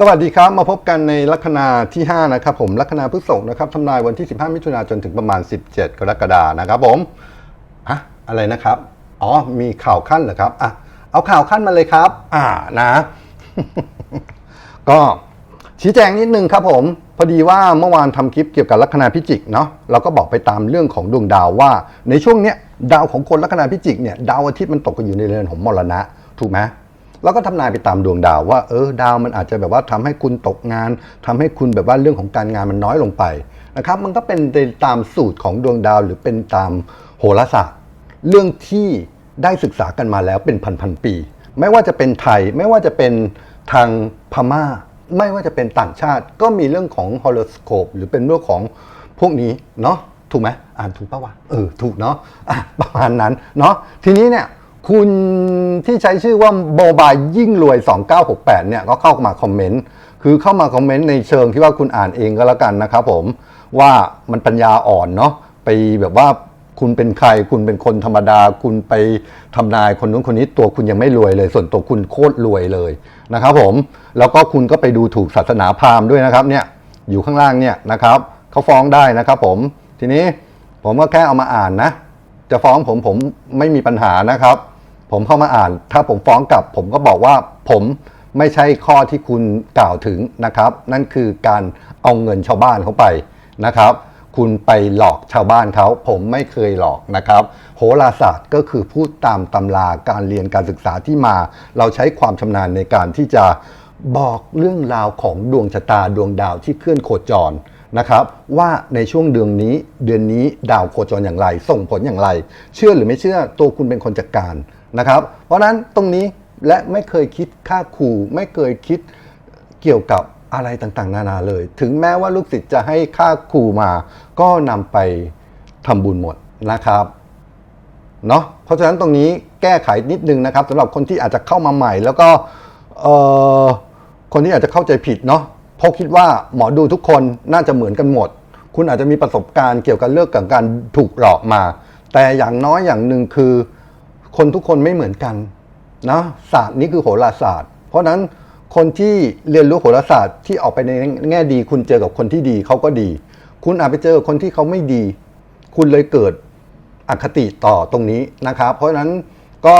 สวัสดีครับ มาพบกันในลัคนาที่ 5 นะครับผมลัคนาพฤษภนะครับทำนายวันที่ 15 มิถุนาจนถึงประมาณ 17 กรกฎานะครับผมอะอะไรนะครับ อ๋อ มีข่าวขั้นเหรอครับอะเอาข่าวขั้นมาเลยครับ อ่านะ ก็ชี้แจงนิดนึงครับผม พอดีว่าเมื่อวานทำคลิปเกี่ยวกับลัคนาพิจิกเนาะเราก็บอกไปตามเรื่องของดวงดาวว่า ในช่วงเนี้ยดาวของคนลัคนาพิจิกเนี่ยดาวอาทิตย์มันตกอยู่ในเรือนของมรณะ ถูกไหม แล้วก็ทำนายไปตามดวงดาวว่าเออดาวมันอาจจะแบบว่าทำให้คุณตกงานทำให้คุณแบบว่าเรื่องของการงานมันน้อยลงไปนะครับมันก็เป็นไปตามสูตรของดวงดาวหรือเป็นตามโหราศาสตร์เรื่องที่ได้ศึกษากันมาแล้วเป็นพันๆปี ไม่ว่าจะเป็นไทยไม่ว่าจะเป็นทางพม่า ไม่ว่าจะเป็นต่างชาติ ก็มีเรื่องของฮอโลสโคปหรือเป็นเรื่องของพวกนี้เนาะถูกไหมอ่านถูกปะวะเออถูกเนาะะประมาณนั้นเนาะทีนี้เนี่ย คุณที่ใช้ชื่อว่าโบบายยิ่งรวย 2968 เนี่ยก็เข้ามาคอมเมนต์ คือเข้ามาคอมเมนต์ในเชิงที่ว่าคุณอ่านเองก็แล้วกันนะครับผมว่ามันปัญญาอ่อนเนาะไปแบบว่าคุณเป็นใคร คุณเป็นคนธรรมดา คุณไปทำนายคนนู้นคนนี้ตัวคุณยังไม่รวยเลย ส่วนตัวคุณโคตรรวยเลยนะครับผมแล้วก็คุณก็ไปดูถูกศาสนาพราหมณ์ด้วยนะครับเนี่ยอยู่ข้างล่างเนี่ยนะครับเขาฟ้องได้นะครับผมทีนี้ผมก็แค่เอามาอ่านนะ จะฟ้องผมผมไม่มีปัญหานะครับ ผมเข้ามาอ่าน ถ้าผมฟ้องกลับ ผมก็บอกว่าผมไม่ใช่ข้อที่คุณกล่าวถึงนะครับ นั่นคือการเอาเงินชาวบ้านเขาไปนะครับ คุณไปหลอกชาวบ้านเขาผมไม่เคยหลอกนะครับ โหราศาสตร์ก็คือพูดตามตำราการเรียนการศึกษาที่มา เราใช้ความชำนาญในการที่จะบอกเรื่องราวของดวงชะตาดวงดาวที่เคลื่อนโคจรนะครับ ว่าในช่วงเดือนนี้เดือนนี้ดาวโคจรอย่างไร ส่งผลอย่างไร เชื่อหรือไม่เชื่อตัวคุณเป็นคนจัดการ นะครับ เพราะนั้นตรงนี้และไม่เคยคิดค่าครูไม่เคยคิดเกี่ยวกับอะไรต่างๆ นานาเลย ถึงแม้ว่าลูกศิษย์จะให้ค่าครูมา ก็นำไปทำบุญหมดนะครับเนาะเพราะฉะนั้นตรงนี้แก้ไขนิดนึงนะครับสำหรับคนที่อาจจะเข้ามาใหม่ แล้วก็เออคนที่อาจจะเข้าใจผิดเนาะเพราะคิดว่าหมอดูทุกคนน่าจะเหมือนกันหมด คุณอาจจะมีประสบการณ์เกี่ยวกับเรื่องกับการถูกหลอกมา แต่อย่างน้อยอย่างหนึ่งคือ คนทุกคนไม่เหมือนกันนะศาสตร์นี้คือโหราศาสตร์ เพราะนั้นคนที่เรียนรู้โหราศาสตร์ที่ออกไปในแง่ดี คุณเจอกับคนที่ดีเขาก็ดี คุณอาจไปเจอคนที่เขาไม่ดี คุณเลยเกิดอคติต่อตรงนี้นะครับ เพราะฉะนั้นก็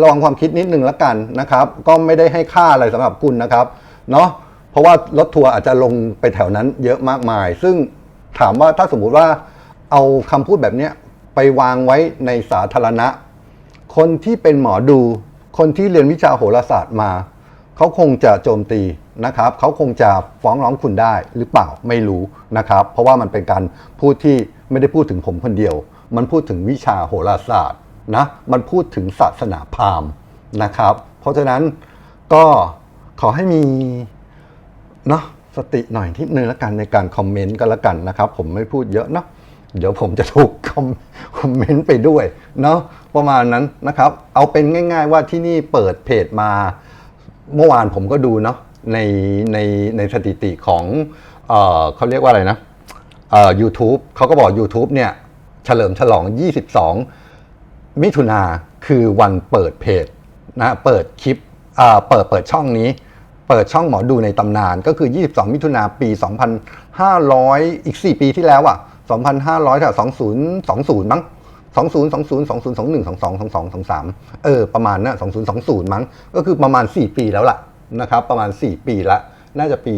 ระวังความคิดนิดนึงละกันนะครับ ก็ไม่ได้ให้ค่าอะไรสำหรับคุณนะครับเนาะเพราะว่ารถทัวร์อาจจะลงไปแถวนั้นเยอะมากมาย ซึ่งถามว่าถ้าสมมุติว่าเอาคำพูดแบบเนี้ยไปวางไว้ในสาธารณะ คนที่เป็นหมอดู คนที่เรียนวิชาโหราศาสตร์มา เขาคงจะโจมตีนะครับ เขาคงจะฟ้องร้องคุณได้หรือเปล่าไม่รู้นะครับ เพราะว่ามันเป็นการพูดที่ไม่ได้พูดถึงผมคนเดียว มันพูดถึงวิชาโหราศาสตร์นะ มันพูดถึงศาสนาพราหมณ์นะครับ เพราะฉะนั้นก็ขอให้มีเนาะสติหน่อยที่นึงแล้วกันในการคอมเมนต์ก็แล้วกันนะครับ ผมไม่พูดเยอะเนาะ เดี๋ยวผมจะถูกคอมคอมเมนต์ไปด้วยเนาะประมาณนั้นนะครับ เอาเป็นง่าย ๆ ว่าที่นี่เปิดเพจมา เมื่อวานผมก็ดูเนาะในในในสถิติของเออเขาเรียกว่าอะไรนะเอ่อ u t u b e เขาก็บอก YouTube เนี่ย เฉลิมฉลอง 22 มิถุนาคือวันเปิดเพจนะเปิดคลิปอ่าเปิดเปิดช่องนี้ เปิดช่องหมอดูในตำนานก็คือ 22 มิถุนาปี 2,500 อีก 4 ปีที่แล้วอะ 2,500ถ้า2020 มั้ง20 20 20 21 22 22 23 เออ ประมาณนะ2020 มั้ง ก็คือประมาณ 4 ปีแล้วล่ะนะครับ ประมาณ 4 ปีละ น่าจะปี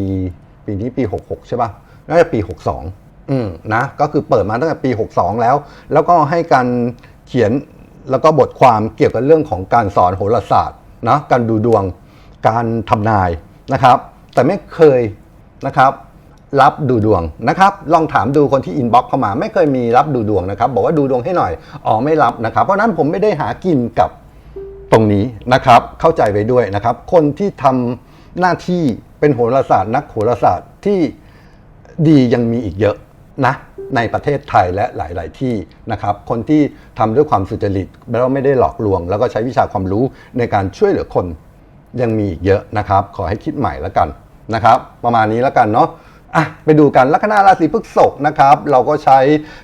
ปีนี้ปี 66 ใช่ป่ะ น่าจะปี 62 อืมนะ ก็คือเปิดมาตั้งแต่ปี 62 แล้ว แล้วก็ให้การเขียนแล้วก็บทความเกี่ยวกับเรื่องของการสอนโหราศาสตร์นะ การดูดวง การทำนายนะครับ แต่ไม่เคยนะครับ รับดูดวงนะครับ ลองถามดูคนที่อินบ็อกเข้ามา ไม่เคยมีรับดูดวงนะครับ บอกว่าดูดวงให้หน่อยอ๋อไม่รับนะครับ เพราะนั้นผมไม่ได้หากินกับตรงนี้นะครับ เข้าใจไว้ด้วยนะครับ คนที่ทำหน้าที่เป็นโหราศาสตร์นักโหราศาสตร์ที่ดียังมีอีกเยอะนะในประเทศไทยและหลาย ๆ ที่นะครับ คนที่ทำด้วยความสุจริตแล้วไม่ได้หลอกลวง แล้วก็ใช้วิชาความรู้ในการช่วยเหลือคนยังมีอีกเยอะนะครับ ขอให้คิดใหม่แล้วกันนะครับ ประมาณนี้แล้วกันเนาะ อะไปดูกันลัคนาราศีพฤษภนะครับ เราก็ใช้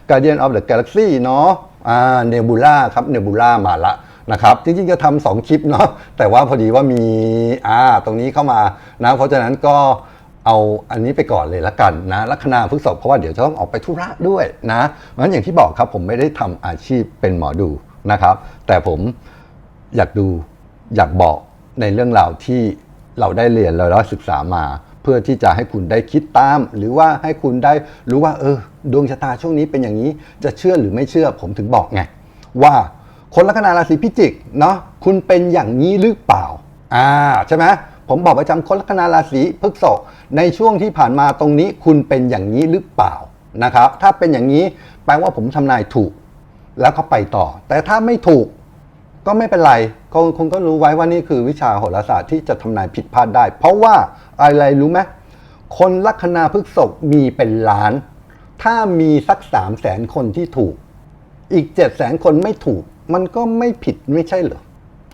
Guardian of the Galaxy เนาะอ่าเนบูล่าครับเนบูล่ามาละนะครับจริงๆจะทำสองคลิปเนาะแต่ว่าพอดีว่ามีอ่าตรงนี้เข้ามานะเพราะฉะนั้นก็เอาอันนี้ไปก่อนเลยละกันนะลัคนาพฤษภเพราะว่าเดี๋ยวจะต้องออกไปธุระด้วยนะเพราะฉะนั้นอย่างที่บอกครับผมไม่ได้ทำอาชีพเป็นหมอดูนะครับ แต่ผมอยากดูอยากบอกในเรื่องราวที่เราได้เรียนเราได้ศึกษามา พื่อที่จะให้คุณได้คิดตาม หรือว่าให้คุณได้รู้ว่า เออ ดวงชะตาช่วงนี้เป็นอย่างนี้ จะเชื่อหรือไม่เชื่อผมถึงบอกไงว่าคนลัคนาราศีพิจิกเนาะคุณเป็นอย่างนี้หรือเปล่าอ่าใช่ไหมผมบอกประจำคนลัคนาราศีพฤษภในช่วงที่ผ่านมาตรงนี้คุณเป็นอย่างนี้หรือเปล่านะครับ ถ้าเป็นอย่างนี้แปลว่าผมทำนายถูก แล้วก็ไปต่อ แต่ถ้าไม่ถูก ก็ไม่เป็นไรก็คุณก็รู้ไว้ว่านี่คือวิชาโหราศาสตร์ที่จะทำนายผิดพลาดได้ เพราะว่าอะไรรู้ไหมคนลัคนาพฤกษภมีเป็นล้าน ถ้ามีสักสามแสนคนที่ถูก อีกเจ็ดแสนคนไม่ถูก มันก็ไม่ผิดไม่ใช่เหรอ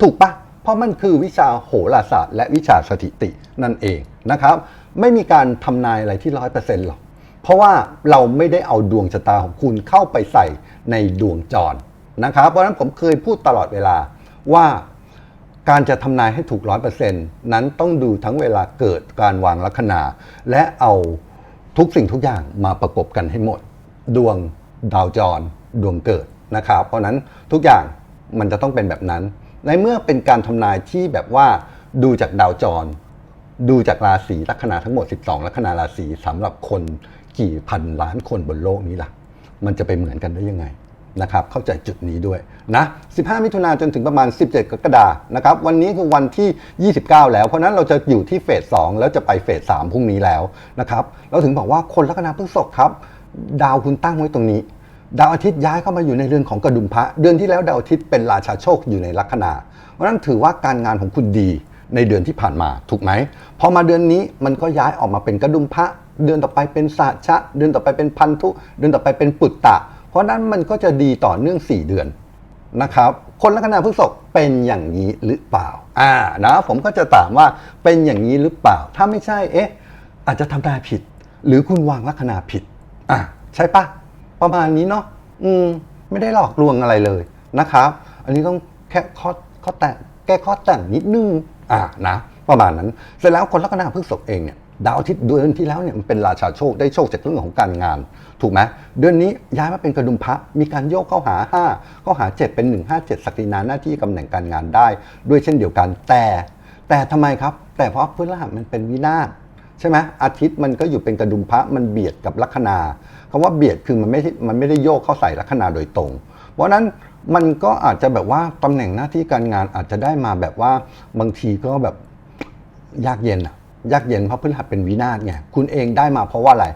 ถูกปะเพราะมันคือวิชาโหราศาสตร์ และวิชาสถิตินั่นเองนะครับ ไม่มีการทำนายอะไรที่ร้อยเปอร์เซ็นต์หรอกเพราะว่าเราไม่ได้เอาดวงชะตาของคุณเข้าไปใส่ในดวงจร นะครับ เพราะฉะนั้นผมเคยพูดตลอดเวลาว่าการจะทำนายให้ถูกร้อยเปอร์เซ็นต์นั้นต้องดูทั้งเวลาเกิดการวางลัคนา และเอาทุกสิ่งทุกอย่างมาประกบกันให้หมด ดวงดาวจร ดวงเกิดนะครับ เพราะฉะนั้นทุกอย่างมันจะต้องเป็นแบบนั้น ในเมื่อเป็นการทำนายที่แบบว่าดูจากดาวจร ดูจากราศีลัคนาทั้งหมด 12 ลัคนาราศีสำหรับคนกี่พันล้านคนบนโลกนี้ล่ะ มันจะไปเหมือนกันได้ยังไง นะครับเข้าใจจุดนี้ด้วยนะ15 มิถุนาจนถึงประมาณ 17 กรกฎานะครับวันนี้คือวันที่ 29 แล้ว เพราะนั้นเราจะอยู่ที่เฟส2แล้วจะไปเฟส3พรุ่งนี้แล้วนะครับเราถึงบอกว่าคนลัคนาพฤษภครับ ดาวคุณตั้งไว้ตรงนี้ ดาวอาทิตย์ย้ายเข้ามาอยู่ในเรือนของกระดุมพระเดือนที่แล้วดาวอาทิตย์เป็นราชาโชคอยู่ในลัคนา เพราะฉะนั้นถือว่าการงานของคุณดีในเดือนที่ผ่านมาถูกไหมพอมาเดือนนี้มันก็ย้ายออกมาเป็นกระดุมพระเดือนต่อไปเป็นสาชะ เดือนต่อไปเป็นพันธุ เดือนต่อไปเป็นปุตตะ เพราะนั้นมันก็จะดีต่อเนื่อง 4 เดือนนะครับ คนลัคนาพฤษภเป็นอย่างนี้หรือเปล่า อ่านะผมก็จะถามว่าเป็นอย่างนี้หรือเปล่า ถ้าไม่ใช่เอ๊ะ อาจจะทำนายผิด หรือคุณวางลัคนาผิด อะใช่ปะประมาณนี้เนาะอืม ไม่ได้หลอกลวงอะไรเลยนะครับ อันนี้ต้องแค่ข้อข้อแต่งแก้ข้อแต่งนิดนึงอ่านะ ประมาณนั้น เสร็จแล้วคนลัคนาพฤษภเองเนี่ย ดาวอาทิตย์เดือนที่แล้วเนี่ยมันเป็นราชาโชคได้โชคจากเรื่องของการงาน ถูกไหมเดือนนี้ย้ายมาเป็นกระดุมพระมีการโยกเข้าหา5เข้าหา 7 เป็น 1 5 7 ศักดินาหน้าที่ตำแหน่งการงานได้ ด้วยเช่นเดียวกันแต่ แต่ทำไมครับ แต่เพราะพฤหัสมันเป็นวินาศใช่ไหมอาทิตย์มันก็อยู่เป็นกระดุมพระมันเบียดกับลัคนาคำว่าเบียดคือมันไม่ใช่มันไม่ได้โยกเข้าใส่ลัคนาโดยตรง เพราะฉะนั้นมันก็อาจจะแบบว่าตำแหน่งหน้าที่การงานอาจจะได้มาแบบว่าบางทีก็แบบยากเย็นอะ ยากเย็นเพราะพฤหัสเป็นวินาศไงคุณเองได้มาเพราะว่าอะไร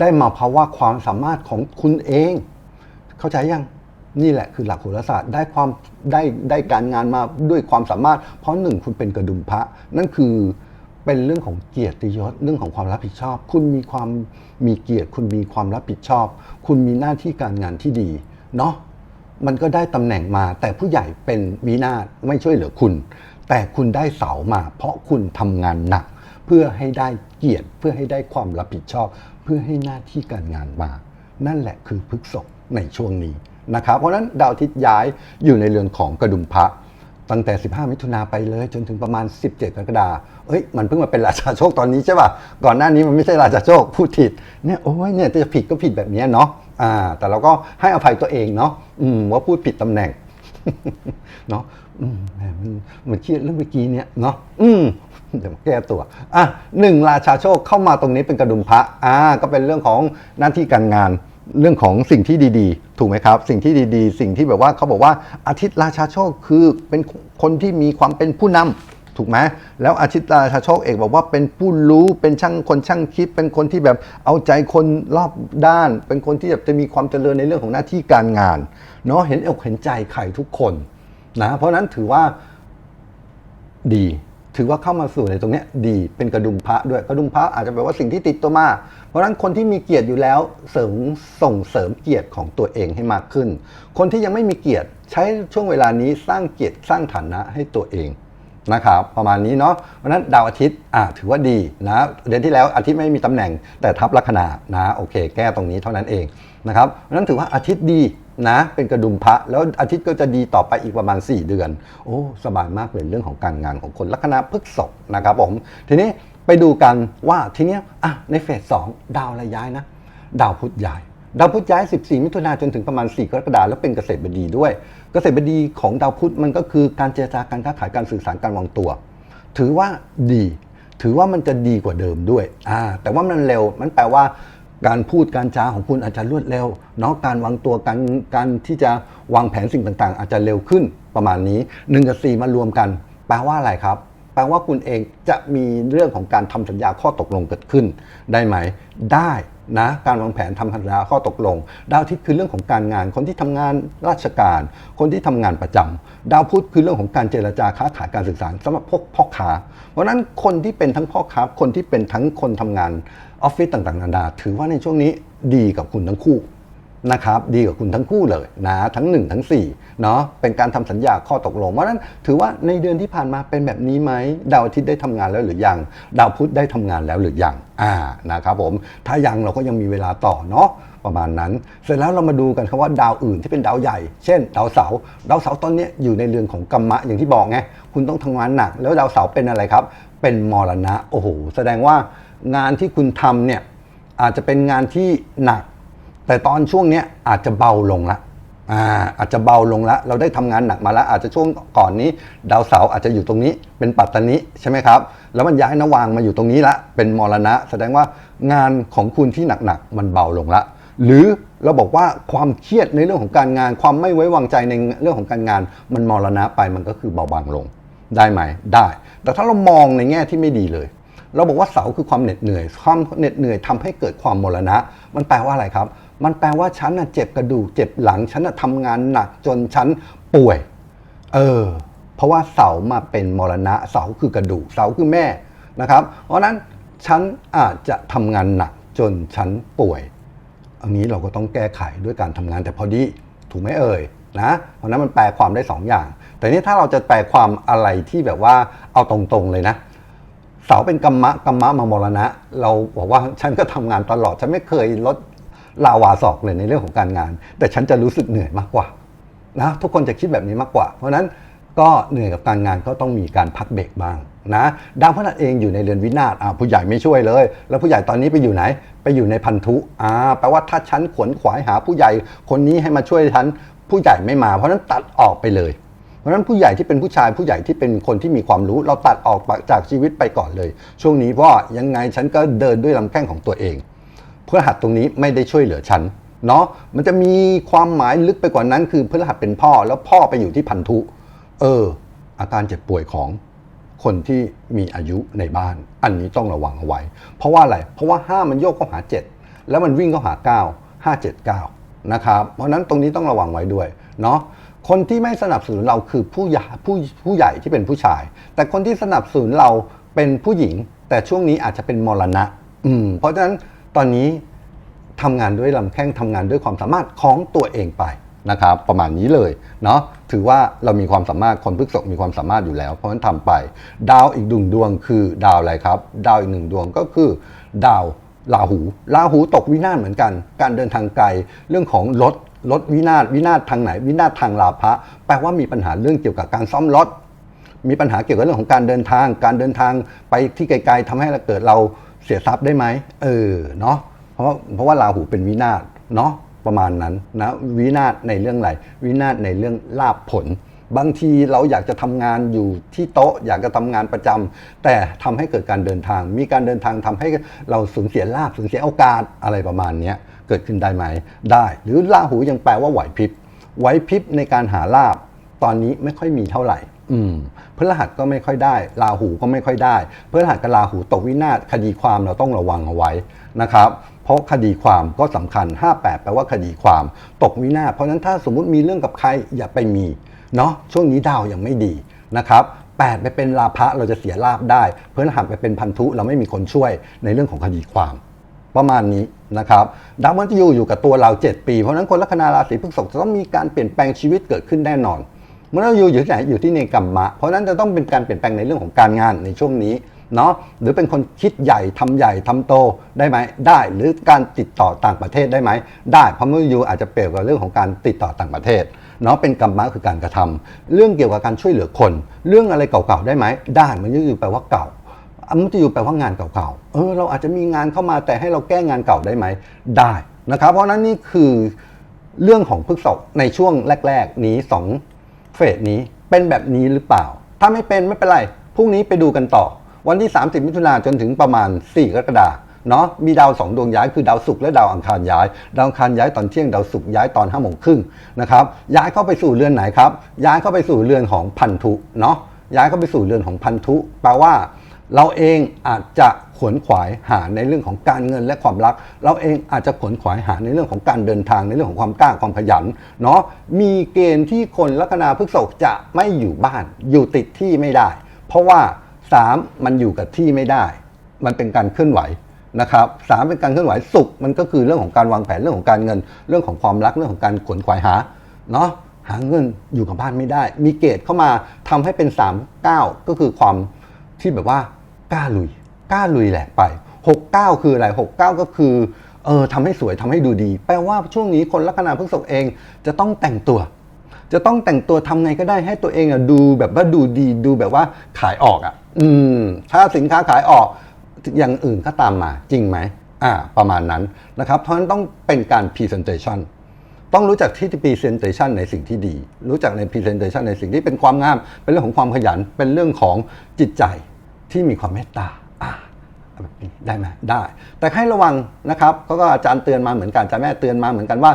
ได้มาเพราะว่าความสามารถของคุณเอง เข้าใจยังนี่แหละคือหลักโหราศาสตร์ได้ความได้ได้การงานมาด้วยความสามารถ เพราะหนึ่งคุณเป็นกระดุมพระ นั่นคือเป็นเรื่องของเกียรติยศเรื่องของความรับผิดชอบ คุณมีความมีเกียรติ คุณมีความรับผิดชอบ คุณมีหน้าที่การงานที่ดีเนาะมันก็ได้ตำแหน่งมา แต่ผู้ใหญ่เป็นวินาศไม่ช่วยเหลือคุณ แต่คุณได้เสามา เพราะคุณทำงานหนัก เพื่อให้ได้เกียรติเพื่อให้ได้ความรับผิดชอบ เพื่อให้หน้าที่การงานมา นั่นแหละคือพฤกษภในช่วงนี้นะครับเพราะนั้นดาวอาทิตย์ย้ายอยู่ในเรือนของกระดุมพระ ตั้งแต่ 15 มิถุนาไปเลยจนถึงประมาณ 17 กรกฎาเอ้ย มันเพิ่งมาเป็นราชาโชคตอนนี้ใช่ป่ะ ก่อนหน้านี้มันไม่ใช่ราชาโชคพูดผิดเนี่ยโอ้ยเนี่ยจะผิดก็ผิดแบบนี้เนาะอ่า แต่เราก็ให้อภัยตัวเองเนาะอืมว่าพูดผิดตำแหน่งเนาะ อืมแหมมันเหมือนเครียดเรื่องเมื่อกี้เนี่ยเนาะอืมเดี๋ยวมาแก้ตัวอะหนึ่งราชาโชคเข้ามาตรงนี้เป็นกระดุมพระอ่าก็เป็นเรื่องของหน้าที่การงานเรื่องของสิ่งที่ดีๆ ถูกไหมครับ สิ่งที่ดีๆ สิ่งที่แบบว่าเขาบอกว่าอาทิตย์ราชาโชคคือเป็นคนที่มีความเป็นผู้นำถูกไหมแล้วอาทิตย์ราชาโชคเอกบอกว่าเป็นผู้รู้เป็นช่างคนช่างคิด เป็นคนที่แบบเอาใจคนรอบด้าน เป็นคนที่แบบจะมีความเจริญในเรื่องของหน้าที่การงานเนาะเห็นอกเห็นใจใครทุกคน นะเพราะนั้นถือว่าดี ถือว่าเข้ามาสู่ในตรงนี้ดีเป็นกระดุมพระด้วยกระดุมพระอาจจะแปลว่าสิ่งที่ติดตัวมา เพราะนั้นคนที่มีเกียรติอยู่แล้วเสริมส่งเสริมเกียรติของตัวเองให้มากขึ้น คนที่ยังไม่มีเกียรติใช้ช่วงเวลานี้สร้างเกียรติสร้างฐานะให้ตัวเองนะครับประมาณนี้เนาะเพราะนั้นดาวอาทิตย์อะถือว่าดีนะเดือนที่แล้วอาทิตย์ไม่มีตำแหน่งแต่ทับลัคนานะโอเค แก้ตรงนี้เท่านั้นเองนะครับเพราะนั้นถือว่าอาทิตย์ดี นะเป็นกระดุมพระแล้วอาทิตย์ก็จะดีต่อไปอีกประมาณ 4 เดือน โอ้สบายมากเลยเรื่องของการงานของคนลัคนาพฤกษภนะครับผมทีนี้ไปดูกันว่าทีเนี้ยอะในเฟสสองดาวอะไรย้ายนะ ดาวพุธย้าย ดาวพุธย้าย 14 มิถุนาจนถึงประมาณ 4 กรกฎาคมแล้วเป็นเกษตรบดีด้วย เกษตรบดีของดาวพุธมันก็คือการเจรจาการค้าขายการสื่อสารการวางตัว ถือว่าดี ถือว่ามันจะดีกว่าเดิมด้วยอ่าแต่ว่ามันเร็วมันแปลว่า การพูดการจาของคุณอาจจะรวดเร็วเนาะการวางตัวการการที่จะวางแผนสิ่งต่างๆ อาจจะเร็วขึ้นประมาณนี้1กับ4มารวมกัน แปลว่าอะไรครับ แปลว่าคุณเองจะมีเรื่องของการทำสัญญาข้อตกลงเกิดขึ้น ได้ไหมได้ นะการวางแผนทำสัญญาข้อตกลง ดาวอาทิตย์คือเรื่องของการงาน คนที่ทำงานราชการ คนที่ทำงานประจำดาวพุธคือเรื่องของการเจรจาค้าขายการสื่อสารสำหรับพวกพ่อค้า เพราะฉะนั้นคนที่เป็นทั้งพ่อค้าคนที่เป็นทั้งคนทำงานออฟฟิศต่างๆนานาถือว่าในช่วงนี้ดีกับคุณทั้งคู่ นะครับดีกับคุณทั้งคู่เลยนะทั้ง 1 ทั้ง4เนาะเป็นการทำสัญญาข้อตกลง เพราะฉะนั้นถือว่าในเดือนที่ผ่านมาเป็นแบบนี้ไหมดาวอาทิตย์ได้ทำงานแล้วหรือยัง ดาวพุธได้ทำงานแล้วหรือยัง อ่านะครับผมถ้ายังเราก็ยังมีเวลาต่อเนาะประมาณนั้น เสร็จแล้วเรามาดูกันครับว่าดาวอื่นที่เป็นดาวใหญ่ เช่น ดาวเสาร์ดาวเสาร์ตอนนี้อยู่ในเรือนของกรรมะอย่างที่บอกไงคุณต้องทำงานหนัก แล้วดาวเสาร์เป็นอะไรครับ เป็นมรณะโอ้โหแสดงว่างานที่คุณทำเนี่ยอาจจะเป็นงานที่หนัก แต่ตอนช่วงนี้อาจจะเบาลงละ อาจจะเบาลงละเราได้ทำงานหนักมาแล้ว อาจจะช่วงก่อนนี้ ดาวเสาร์อาจจะอยู่ตรงนี้เป็นปัตตานิใช่ไหมครับ แล้วมันย้ายนวางมาอยู่ตรงนี้ละ เป็นมรณะ แสดงว่างานของคุณที่หนักๆมันเบาลงละ หรือเราบอกว่าความเครียดในเรื่องของการงาน ความไม่ไว้วางใจในเรื่องของการงาน มันมรณะไปมันก็คือเบาบางลงได้ไหมได้ แต่ถ้าเรามองในแง่ที่ไม่ดีเลย เราบอกว่าเสาคือความเหน็ดเหนื่อย ความเหน็ดเหนื่อยทำให้เกิดความมรณะ มันแปลว่าอะไรครับ มันแปลว่าฉันน่ะเจ็บกระดูกเจ็บหลัง ฉันน่ะทำงานหนักจนฉันป่วย เออ เพราะว่าเสามาเป็นมรณะ เสาคือกระดูก เสาคือแม่นะครับ เพราะนั้นฉันอาจจะทำงานหนักจนฉันป่วย อันนี้เราก็ต้องแก้ไขด้วยการทำงานแต่พอดีถูกไหมเอ่ยนะเพราะนั้นมันแปลความได้สองอย่าง แต่นี่ถ้าเราจะแปลความอะไรที่แบบว่าเอาตรงๆเลยนะ เสาเป็นกรรมะกรรมะมามรณะ เราบอกว่าฉันก็ทำงานตลอด ฉันไม่เคยลด ลาวาศอกเลยในเรื่องของการงาน แต่ฉันจะรู้สึกเหนื่อยมากกว่านะทุกคนจะคิดแบบนี้มากกว่า เพราะฉะนั้นก็เหนื่อยกับการงานก็ต้องมีการพักเบรกบ้างนะดาวพฤหัสเองอยู่ในเรือนวินาศผู้ใหญ่ไม่ช่วยเลย แล้วผู้ใหญ่ตอนนี้ไปอยู่ไหน ไปอยู่ในพันธุอ่าแปลว่าถ้าฉันขวนขวายหาผู้ใหญ่คนนี้ให้มาช่วยฉันผู้ใหญ่ไม่มา เพราะฉะนั้นตัดออกไปเลยเพราะนั้นผู้ใหญ่ที่เป็นผู้ชายผู้ใหญ่ที่เป็นคนที่มีความรู้ เราตัดออกจากชีวิตไปก่อนเลย ช่วงนี้เพราะยังไงฉันก็เดินด้วยลำแข้งของตัวเอง พื่อหัดตรงนี้ไม่ได้ช่วยเหลือฉันเนาะมันจะมีความหมายลึกไปกว่านั้น คือเพื่อหัดเป็นพ่อแล้วพ่อไปอยู่ที่พันธุ เออ อาการเจ็บป่วยของคนที่มีอายุในบ้าน อันนี้ต้องระวังเอาไว้ เพราะว่าอะไร เพราะว่า 5 มันโยกเข้าหา 7 แล้วมันวิ่งเข้าหา 9 5 7 9 นะครับ เพราะฉะนั้นตรงนี้ต้องระวังไว้ด้วยเนาะคนที่ไม่สนับสนุนเราคือผู้ใหญ่ผู้ผู้ใหญ่ที่เป็นผู้ชาย แต่คนที่สนับสนุนเราเป็นผู้หญิง แต่ช่วงนี้อาจจะเป็นมรณะ อืมเพราะฉะนั้น ตอนนี้ทำงานด้วยลำแข้งทำงานด้วยความสามารถของตัวเองไปนะครับ ประมาณนี้เลยเนาะถือว่าเรามีความสามารถคนพฤกษกมีความสามารถอยู่แล้ว เพราะฉะนั้นทำไป ดาวอีกดวงดวงคือดาวอะไรครับ ดาวอีกหนึ่งดวงก็คือ ดาวราหูราหูตกวินาศเหมือนกัน การเดินทางไกลเรื่องของรถรถวินาศวินาศทางไหน วินาศทางลาภะแปลว่ามีปัญหาเรื่องเกี่ยวกับการซ่อมรถมีปัญหาเกี่ยวกับเรื่องของการเดินทาง การเดินทางไปที่ไกลๆทำให้เราเกิดเรา เสียทรัพย์ได้ไหมเออเนาะเพราะเพราะว่าราหูเป็นวินาศเนาะประมาณนั้นนะวินาศในเรื่องอะไรวินาศในเรื่องลาภผล บางทีเราอยากจะทำงานอยู่ที่โต๊ะอยากจะทำงานประจำแต่ทำให้เกิดการเดินทาง มีการเดินทางทำให้เราสูญเสียลาภสูญเสียโอกาสอะไรประมาณนี้เกิดขึ้นได้ไหมได้ หรือราหูยังแปลว่าไหวพริบไหวพริบในการหาลาบตอนนี้ไม่ค่อยมีเท่าไหร่ อืมพฤหัสก็ไม่ค่อยได้ราหูก็ไม่ค่อยได้พฤหัสกับราหูตกวินาศคดีความเราต้องระวังเอาไว้นะครับเพราะคดีความก็สำคัญ 58 แปลว่าคดีความตกวินาศเพราะฉะนั้นถ้าสมมุติมีเรื่องกับใครอย่าไปมีเนาะช่วงนี้ดาวยังไม่ดีนะครับ8ไปเป็นลาภะเราจะเสียลาบได้ เพฤหัสไปเป็นพันธุเราไม่มีคนช่วยในเรื่องของคดีความ ประมาณนี้นะครับดาวมฤตยูอยู่กับตัวเรา 7 ปี เพราะนั้นคนลัคนาราศีพฤษภจะต้องมีการเปลี่ยนแปลงชีวิตเกิดขึ้นแน่นอน เมฤตยูอยู่ที่ไหนอยู่ที่ในกัมมะ เพราะนั้นจะต้องเป็นการเปลี่ยนแปลงในเรื่องของการงานในช่วงนี้เนาะหรือเป็นคนคิดใหญ่ทำใหญ่ทำโตได้ไหมได้ หรือการติดต่อต่างประเทศได้ไหมได้ เพราะมฤตยูอาจจะเปรียบกับเรื่องของการติดต่อต่างประเทศเนาะเป็นกัมมะคือการกระทำเรื่องเกี่ยวกับการช่วยเหลือคน เรื่องอะไรเก่าๆได้ไหมได้มฤตยูแปลว่าเก่าอมุตยูแปลว่างานเก่าๆเออเราอาจจะมีงานเข้ามาแต่ให้เราแก้งานเก่าได้ไหมได้นะครับเพราะฉะนั้นนี่คือเรื่องของพฤกษกในช่วงแรก ๆ นี้2 เฟสนี้เป็นแบบนี้หรือเปล่า ถ้าไม่เป็นไม่เป็นไรพรุ่งนี้ไปดูกันต่อ วันที่ 30 มิถุนาจนถึงประมาณ 4 กรกฎาคมเนาะมีดาวสองดวงย้ายคือดาวศุกร์และดาวอังคารย้าย ดาวอังคารย้ายตอนเที่ยงดาวศุกร์ย้ายตอน5้าโมงครึ่งนะครับย้ายเข้าไปสู่เรือนไหนครับ ย้ายเข้าไปสู่เรือนของพันธุเนาะย้ายเข้าไปสู่เรือนของพันธุแปลว่า เราเองอาจจะขวนขวายหาในเรื่องของการเงินและความรัก เราเองอาจจะขวนขวายหาในเรื่องของการเดินทางในเรื่องของความกล้าความขยันเนาะมีเกณฑ์ที่คนลัคนาพฤษภจะไม่อยู่บ้าน อยู่ติดที่ไม่ได้ เพราะว่า 3 มันอยู่กับที่ไม่ได้ มันเป็นการเคลื่อนไหวนะครับสามเป็นการเคลื่อนไหวสุขมันก็คือเรื่องของการวางแผนเรื่องของการเงิน เรื่องของความรักเรื่องของการขวนขวายหาเนาะหาเงินอยู่กับบ้านไม่ได้ มีเกณฑ์เข้ามาทำให้เป็น3 9ก็คือความที่แบบว่า กล้าลุยกล้าลุยแหละไป 69 คืออะไร69 ก็คือเออทำให้สวยทำให้ดูดี แปลว่าช่วงนี้คนลัคนาพฤษภเองจะต้องแต่งตัว จะต้องแต่งตัวทำไงก็ได้ให้ตัวเองอะดูแบบว่าดูดีดูแบบว่าขายออกอะ อืม ถ้าสินค้าขายออกอย่างอื่นก็ตามมาจริงไหมอ่า ประมาณนั้นนะครับ เพราะฉะนั้นต้องเป็นการ presentation ต้องรู้จักที่ presentation ในสิ่งที่ดี รู้จักใน presentation ในสิ่งที่เป็นความงาม เป็นเรื่องของความขยันเป็นเรื่องของจิตใจ ที่มีความเมตตาแบบนี้ได้ไหมได้ แต่ให้ระวังนะครับก็ก็อาจารย์เตือนมาเหมือนกันอาจารย์แม่เตือนมาเหมือนกันว่า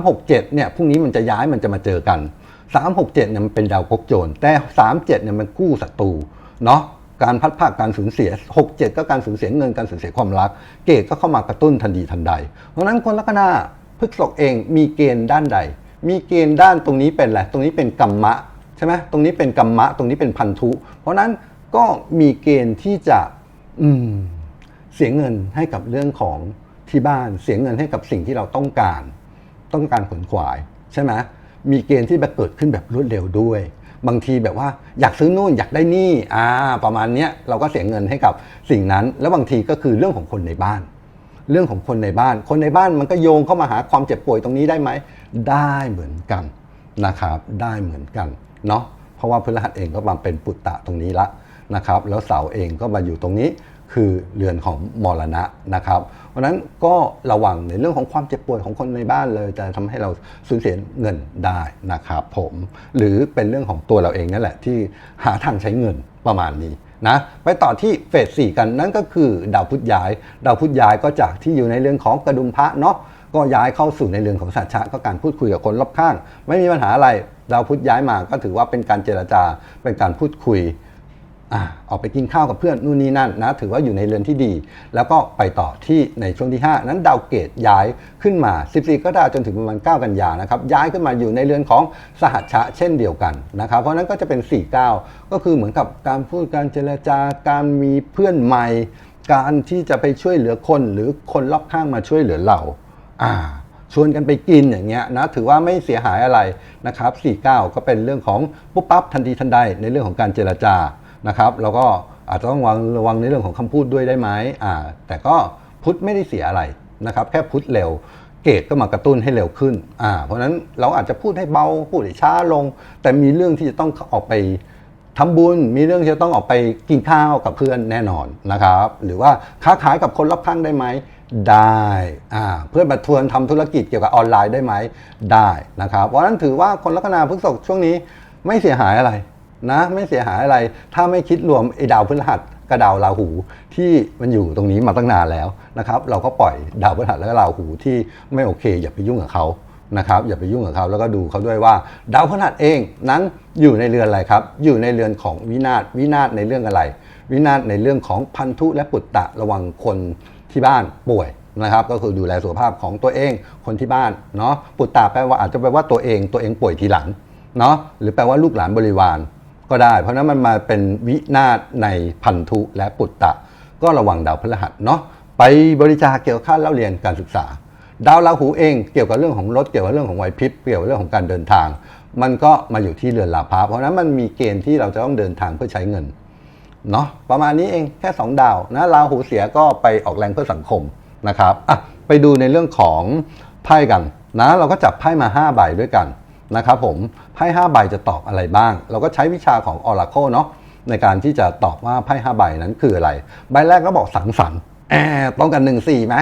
367เนี่ยพรุ่งนี้มันจะย้ายมันจะมาเจอกัน 367เนี่ยมันเป็นดาวภพโจรแต่ 37เนี่ยมันกู้ศัตรูเนาะการพัดภาคการสูญเสีย 67 ก็การสูญเสียเงินการสูญเสียความรัก เกตก็เข้ามากระตุ้นทันทีทันใด เพราะนั้นคนลัคนาพฤกษกเองมีเกณฑ์ด้านใด มีเกณฑ์ด้านตรงนี้เป็นอะไรตรงนี้เป็นกรรมะใช่ไหมตรงนี้เป็นกรรมะ ตรงนี้เป็นพันธุ เพราะนั้น ก็มีเกณฑ์ที่จะอืมเสียเงินให้กับเรื่องของที่บ้านเสียเงินให้กับสิ่งที่เราต้องการ ต้องการขนขวายใช่ไหมมีเกณฑ์ที่แบบเกิดขึ้นแบบรวดเร็วด้วย บางทีแบบว่าอยากซื้อนู่นอยากได้นี่อ่าประมาณเนี้ยเราก็เสียเงินให้กับสิ่งนั้น แล้วบางทีก็คือเรื่องของคนในบ้าน เรื่องของคนในบ้าน คนในบ้านมันก็โยงเข้ามาหาความเจ็บป่วยตรงนี้ได้ไหมได้เหมือนกันนะครับ ได้เหมือนกันเนาะเพราะว่าพฤหัสเองก็มาเป็นปุตตะตรงนี้ละ นะครับแล้วเสาเองก็มาอยู่ตรงนี้คือเรือนของมรณะนะครับ เพราะนั้นก็ระวังในเรื่องของความเจ็บป่วยของคนในบ้านเลยจะทำให้เราสูญเสียเงินได้นะครับผมหรือเป็นเรื่องของตัวเราเองนั่นแหละที่หาทางใช้เงินประมาณนี้นะไปต่อที่เฟสสี่กันนั่นก็คือดาวพุธย้าย ดาวพุธย้ายก็จากที่อยู่ในเรื่องของกระดุมพระเนาะก็ย้ายเข้าสู่ในเรื่องของสัจฉะก็การพูดคุยกับคนรอบข้าง ไม่มีปัญหาอะไรดาวพุธย้ายมาก็ถือว่าเป็นการเจรจาเป็นการพูดคุย อ่าออกไปกินข้าวกับเพื่อนนู่นนี่นั่นนะถือว่าอยู่ในเรือนที่ดี แล้วก็ไปต่อที่ในช่วงที่ 5 นั้นดาวเกตย้ายขึ้นมา 14 ก็ได้จนถึงประมาณ 9 กันยานะครับย้ายขึ้นมาอยู่ในเรือนของสหัชชะเช่นเดียวกันนะครับเพราะฉะนั้นก็จะเป็น 4 9 ก็คือเหมือนกับการพูดการเจรจาการมีเพื่อนใหม่ การที่จะไปช่วยเหลือคนหรือคนรอบข้างมาช่วยเหลือเราอ่าชวนกันไปกินอย่างเงี้ยนะถือว่าไม่เสียหายอะไรนะครับ49 ก็เป็นเรื่องของปุ๊บปั๊บทันทีทันใดในเรื่องของการเจรจา นะครับแล้วก็อาจจะต้องระวังระวังในเรื่องของคำพูดด้วยได้ไหมอ่าแต่ก็พุทธไม่ได้เสียอะไรนะครับแค่พุทธเร็วเกตก็มากระตุ้นให้เร็วขึ้นอ่าเพราะฉะนั้นเราอาจจะพูดให้เบาพูดให้ช้าลง แต่มีเรื่องที่จะต้องออกไปทำบุญ มีเรื่องที่จะต้องออกไปกินข้าวกับเพื่อนแน่นอนนะครับ หรือว่าค้าขายกับคนรอบข้างได้ไหมได้อ่าเพื่อนมาทวนทำธุรกิจเกี่ยวกับออนไลน์ได้ไหมได้นะครับเพราะฉะนั้นถือว่าคนลัคนาพฤษภช่วงนี้ไม่เสียหายอะไร นะ ไม่เสียหายอะไร ถ้าไม่คิดรวมไอ้ดาวพฤหัสกับดาวราหูที่มันอยู่ตรงนี้มาตั้งนานแล้วนะครับ เราก็ปล่อยดาวพฤหัสและราหูที่ไม่โอเค อย่าไปยุ่งกับเขานะครับ อย่าไปยุ่งกับเขาแล้วก็ดูเขาด้วยว่า ดาวพฤหัสเองนั้นอยู่ในเรือนอะไรครับ อยู่ในเรือนของวินาศวินาศในเรื่องอะไร วินาศในเรื่องของพันธุและปุตตะระวังคนที่บ้านป่วยนะครับก็คือดูแลสุขภาพของตัวเองคนที่บ้านเนาะปุตตะแปลว่าอาจจะแปลว่าตัวเองตัวเองป่วยทีหลังเนาะหรือแปลว่าลูกหลานบริวาร ก็ได้ เพราะนั้นมันมาเป็นวินาศในพันธุและปุตตะ ก็ระวังดาวพฤหัสเนาะไปบริจาคเกี่ยวกับค่าเล่าเรียนการศึกษา ดาวราหูเองเกี่ยวกับเรื่องของรถเกี่ยวกับเรื่องของไหวพริบเกี่ยวกับเรื่องของการเดินทาง มันก็มาอยู่ที่เรือนลาภะเพราะฉะนั้นมันมีเกณฑ์ที่เราจะต้องเดินทางเพื่อใช้เงินเนาะประมาณนี้เองแค่ 2 ดาวนะราหูเสียก็ไปออกแรงเพื่อสังคมนะครับอะไปดูในเรื่องของไพ่กันนะเราก็จับไพ่มา 5 ใบด้วยกัน นะครับผมไพ่5ใบจะตอบอะไรบ้าง เราก็ใช้วิชาของ Oracle เนาะในการที่จะตอบว่าไพ่5ใบนั้นคืออะไร ใบแรกก็บอกสังสรรค์แอบต้องกัน1 4ไหม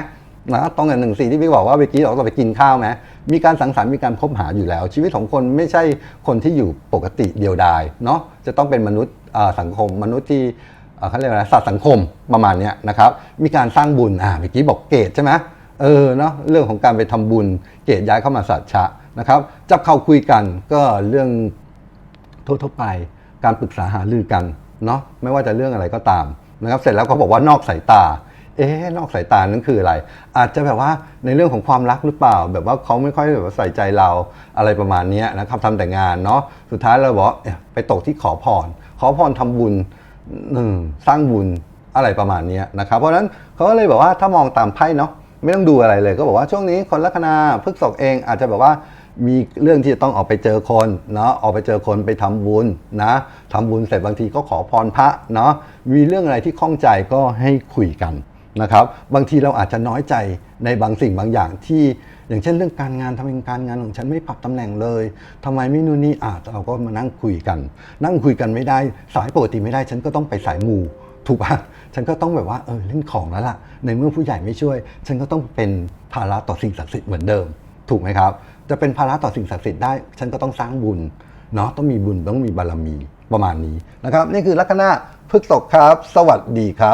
นะต้องกัน1 4ที่พี่บอกว่าเมื่อกี้เราต้องไปกินข้าวไหมมีการสังสรรค์มีการคบหาอยู่แล้ว ชีวิตของคนไม่ใช่คนที่อยู่ปกติเดียวดายเนาะจะต้องเป็นมนุษย์สังคมมนุษย์ที่เขาเรียกว่าอะไรสัตว์สังคมประมาณนี้นะครับมีการสร้างบุญอ่าเมื่อกี้บอกเกตใช่ไหมเออเนาะเรื่องของการไปทำบุญเกตย้ายเข้ามาสัตชะ นะครับจับเข้าคุยกันก็เรื่องทั่วๆไปการปรึกษาหารือกันเนาะไม่ว่าจะเรื่องอะไรก็ตามนะครับเสร็จแล้วก็บอกว่านอกสายตาเอ๊ะนอกสายตานั้นคืออะไร อาจจะแบบว่าในเรื่องของความรักหรือเปล่า แบบว่าเขาไม่ค่อยแบบใส่ใจเราอะไรประมาณนี้นะครับทำแต่งานเนาะสุดท้ายเราบอกไปตกที่ขอพรขอพรทำบุญหนึ่งสร้างบุญอะไรประมาณนี้นะครับเพราะฉะนั้นเขาก็เลยบอกว่าถ้ามองตามไพ่เนาะ ไม่ต้องดูอะไรเลย ก็บอกว่าช่วงนี้คนลัคนาพฤกษกเองอาจจะแบบว่ามีเรื่องที่จะต้องออกไปเจอคนเนาะออกไปเจอคนไปทำบุญนะทำบุญเสร็จบางทีก็ขอพรพระเนาะมีเรื่องอะไรที่ข้องใจก็ให้คุยกันนะครับ บางทีเราอาจจะน้อยใจในบางสิ่งบางอย่างที่อย่างเช่นเรื่องการงานทำไมการงานของฉันไม่ปรับตำแหน่งเลยทำไมไม่นู่นนี่อะเราก็มานั่งคุยกัน นั่งคุยกันไม่ได้สายปกติไม่ได้ฉันก็ต้องไปสายมู ถูกปะฉันก็ต้องแบบว่าเออเล่นของแล้วล่ะ ในเมื่อผู้ใหญ่ไม่ช่วย ฉันก็ต้องเป็นภาระต่อสิ่งศักดิ์สิทธิ์เหมือนเดิม ถูกไหมครับ จะเป็นภาระต่อสิ่งศักดิ์สิทธิ์ได้ ฉันก็ต้องสร้างบุญเนาะต้องมีบุญต้องมีบารมีประมาณนี้นะครับ นี่คือลัคนาพฤกษกครับ สวัสดีครับ